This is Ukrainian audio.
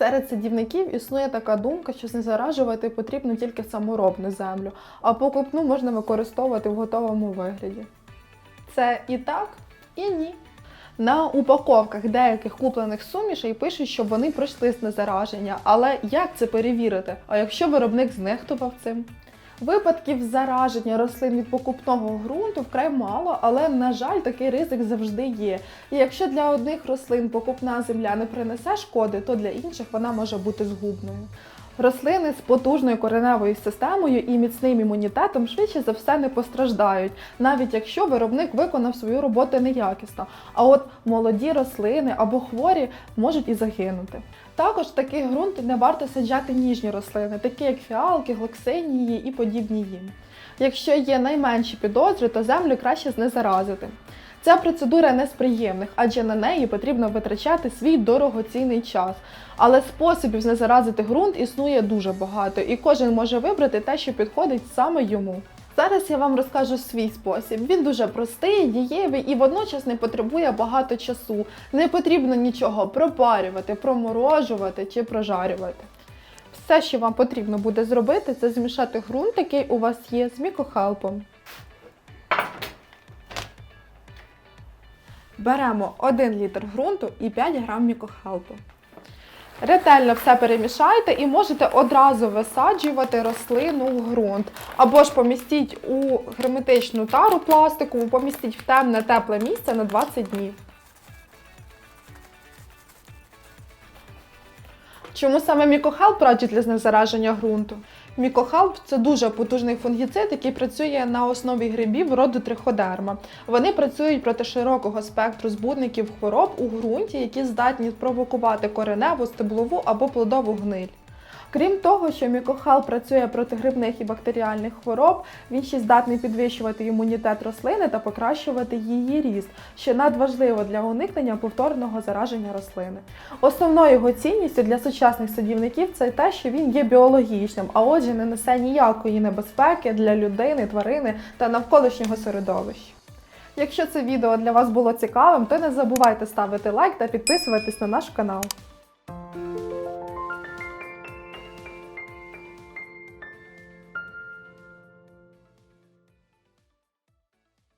Серед садівників існує така думка, що знезаражувати потрібно тільки саморобну землю, а покупну можна використовувати в готовому вигляді. Це і так, і ні. На упаковках деяких куплених сумішей пишуть, що вони пройшли знезараження, але як це перевірити? А якщо виробник знехтував цим? Випадків зараження рослин від покупного ґрунту вкрай мало, але на жаль, такий ризик завжди є. І якщо для одних рослин покупна земля не принесе шкоди, то для інших вона може бути згубною. Рослини з потужною кореневою системою і міцним імунітетом швидше за все не постраждають, навіть якщо виробник виконав свою роботу неякісно. А от молоді рослини або хворі можуть і загинути. Також в такий ґрунт не варто саджати ніжні рослини, такі як фіалки, глоксинії і подібні їм. Якщо є найменші підозри, то землю краще знезаразити. Ця процедура не з приємних, адже на неї потрібно витрачати свій дорогоцінний час. Але способів знезаразити ґрунт існує дуже багато, і кожен може вибрати те, що підходить саме йому. Зараз я вам розкажу свій спосіб. Він дуже простий, дієвий і водночас не потребує багато часу. Не потрібно нічого пропарювати, проморожувати чи прожарювати. Все, що вам потрібно буде зробити, це змішати ґрунт, який у вас є, з мікохелпом. Беремо 1 літр ґрунту і 5 грам мікохелпу. Ретельно все перемішайте і можете одразу висаджувати рослину в ґрунт. Або ж помістіть у герметичну тару пластикову, помістіть в темне тепле місце на 20 днів. Чому саме мікохалп радять для знезараження ґрунту? Мікохалп це дуже потужний фунгіцид, який працює на основі грибів роду триходерма. Вони працюють проти широкого спектру збудників хвороб у ґрунті, які здатні спровокувати кореневу, стеблову або плодову гниль. Крім того, що мікохел працює проти грибних і бактеріальних хвороб, він ще здатний підвищувати імунітет рослини та покращувати її ріст, що надважливо для уникнення повторного зараження рослини. Основною його цінністю для сучасних садівників це те, що він є біологічним, а отже, не несе ніякої небезпеки для людини, тварини та навколишнього середовища. Якщо це відео для вас було цікавим, то не забувайте ставити лайк та підписуватись на наш канал.